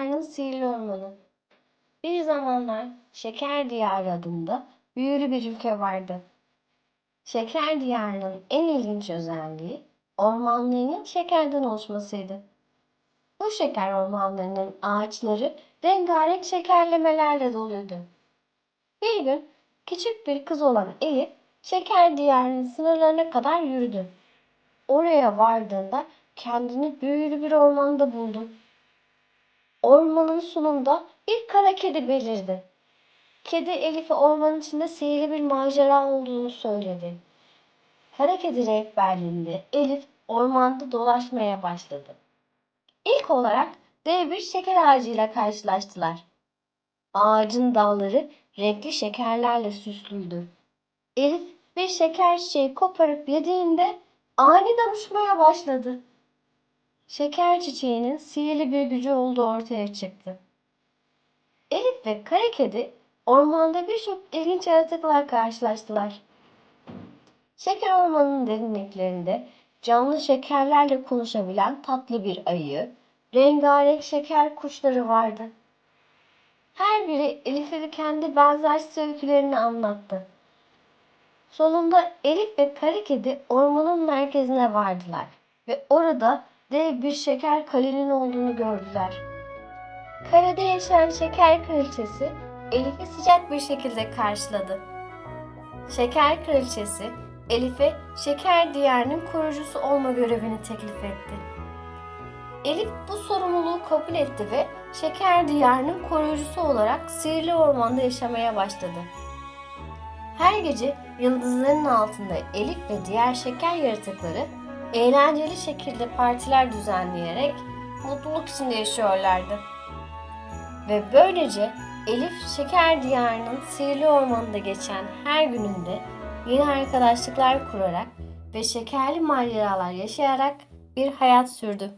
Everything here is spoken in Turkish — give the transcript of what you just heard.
diyarının sihirli ormanı. Bir zamanlar Şeker Diyarı adında büyülü bir ülke vardı. Şeker Diyarı'nın en ilginç özelliği ormanlarının şekerden oluşmasıydı. Bu şeker ormanlarının ağaçları rengarenk şekerlemelerle doluydu. Bir gün küçük bir kız olan Elif Şeker Diyarı'nın sınırlarına kadar yürüdü. Oraya vardığında kendini büyülü bir ormanda buldu. Ormanın sonunda bir kara kedi belirdi. Kedi Elif'e ormanın içinde sihirli bir macera olduğunu söyledi. Kara kedi rehberliğinde Elif ormanda dolaşmaya başladı. İlk olarak dev bir şeker ağacıyla karşılaştılar. Ağacın dalları renkli şekerlerle süslüydü. Elif bir şeker çiçeği koparıp yediğinde aniden uçmaya başladı. Şeker çiçeğinin sihirli bir gücü olduğu ortaya çıktı. Elif ve kara kedi ormanda birçok ilginç yaratıklar karşılaştılar. Şeker ormanının derinliklerinde canlı şekerlerle konuşabilen tatlı bir ayı, rengarenk şeker kuşları vardı. Her biri Elif'e kendi benzersiz öykülerini anlattı. Sonunda Elif ve Kara Kedi ormanın merkezine vardılar ve orada dev bir şeker kalenin olduğunu gördüler. Karada yaşayan şeker kraliçesi Elif'i sıcak bir şekilde karşıladı. Şeker kraliçesi Elif'e şeker diyarının koruyucusu olma görevini teklif etti. Elif bu sorumluluğu kabul etti ve şeker diyarının koruyucusu olarak sihirli ormanda yaşamaya başladı. Her gece yıldızların altında Elif ve diğer şeker yaratıkları eğlenceli şekilde partiler düzenleyerek mutluluk içinde yaşıyorlardı. Ve böylece Elif şeker diyarının sihirli ormanında geçen her gününde yeni arkadaşlıklar kurarak ve şekerli maceralar yaşayarak bir hayat sürdü.